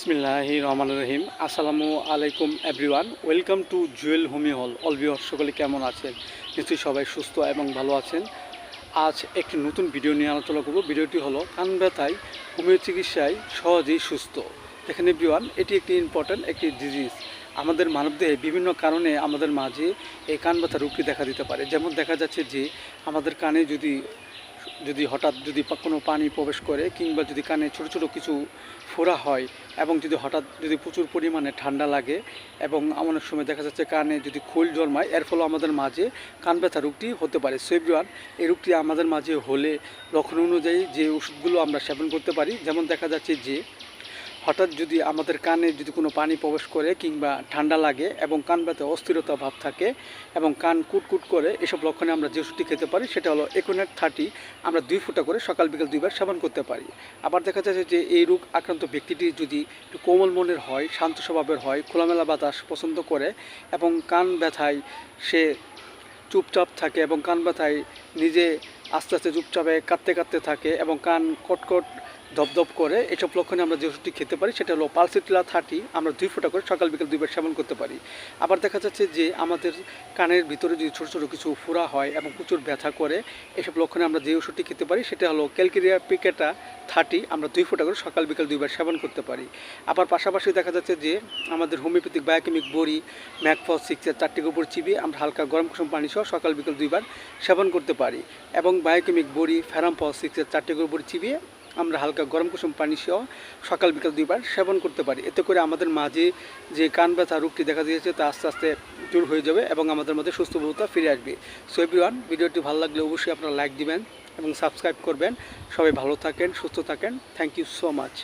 বিসমিল্লাহি রহমান রহিম। আসসালামু আলাইকুম এভরিওয়ান ওয়েলকাম টু জুয়েল হোমি হল অল ভিউয়ার সকলে কেমন আছেন? নিশ্চয়ই সবাই সুস্থ এবং ভালো আছেন। আজ একটি নতুন ভিডিও নিয়ে আলোচনা করব। ভিডিওটি হলো কান ব্যথায় হোমিও চিকিৎসায় সহজেই সুস্থ। দেখেন এভরিওয়ান এটি একটি ইম্পর্ট্যান্ট একটি ডিজিজ আমাদের মানবদেহে বিভিন্ন কারণে আমাদের মাঝে এই কান ব্যথা রোগটি দেখা দিতে পারে। যেমন দেখা যাচ্ছে যে আমাদের কানে যদি যদি হঠাৎ যদি কোনো পানি প্রবেশ করে কিংবা যদি কানে ছোট ছোট কিছু ফোড়া হয় এবং যদি হঠাৎ যদি প্রচুর পরিমাণে ঠান্ডা লাগে এবং অনেক সময় দেখা যাচ্ছে কানে যদি খোল জন্মায়, এর ফলে আমাদের মাঝে কান ব্যথা রোগটি হতে পারে। সেভরিওয়ান এই রোগটি আমাদের মাঝে হলে লক্ষণ অনুযায়ী যে ওষুধগুলো আমরা সেবন করতে পারি, যেমন দেখা যাচ্ছে যে হঠাৎ যদি আমাদের কানে যদি কোনো পানি প্রবেশ করে কিংবা ঠান্ডা লাগে এবং কান ব্যথা, অস্থিরতা ভাব থাকে এবং কান কুটকুট করে, এসব লক্ষণে আমরা যে ওষুধটি খেতে পারি সেটা হলো একোনেট থার্টি আমরা দুই ফুটা করে সকাল বিকাল দুইবার সেবন করতে পারি। আবার দেখা যাচ্ছে যে এই রোগ আক্রান্ত ব্যক্তিটি যদি একটু কোমল মনের হয়, শান্ত স্বভাবের হয়, খোলামেলা বাতাস পছন্দ করে এবং কান ব্যথায় সে চুপচাপ থাকে এবং কান ব্যথায় নিজে আস্তে আস্তে চুপচাপে কাঁদতে কাঁদতে থাকে এবং কান কটকট দপদপ করে, এসব লক্ষণে আমরা যে ওষুধটি খেতে পারি সেটা হলো পালসিটিলা থার্টি, আমরা দুই ফোঁটা করে সকাল বিকাল দুইবার সেবন করতে পারি। আবার দেখা যাচ্ছে যে আমাদের কানের ভিতরে যদি ছোটো ছোটো কিছু ফোড়া হয় এবং প্রচুর ব্যথা করে, এসব লক্ষণে আমরা যে ওষুধটি খেতে পারি সেটা হলো ক্যালকেরিয়া পিকেটা থার্টি আমরা দুই ফোঁটা করে সকাল, বিকাল দুইবার সেবন করতে পারি। আবার পাশাপাশি দেখা যাচ্ছে যে আমাদের হোমিওপ্যাথিক, বায়োকেমিক, বড়ি ম্যাকফস সিক্সের চারটি গোবর চিবিয়ে আমরা হালকা গরম কুসুম পানি সহ সকাল, বিকাল দুইবার সেবন করতে পারি। এবং বায়োকেমিক, বড়ি ফ্যারামফস সিক্সের চারটি গোবর চিবিয়ে আমরা হালকা গরম কুসুম পানি সহ সকাল, বিকাল দুইবার সেবন করতে পারি। এতে করে আমাদের মাঝে যে কান ব্যথা রোগটি দেখা দিয়েছে তা আস্তে আস্তে দূর হয়ে যাবে এবং আমাদের মধ্যে সুস্থবোধতা ফিরে আসবে। সো এভরিওয়ান, ভিডিওটি ভালো লাগলে অবশ্যই আপনারা লাইক দিবেন এবং সাবস্ক্রাইব করবেন। সবাই ভালো থাকেন সুস্থ থাকেন। Thank you so much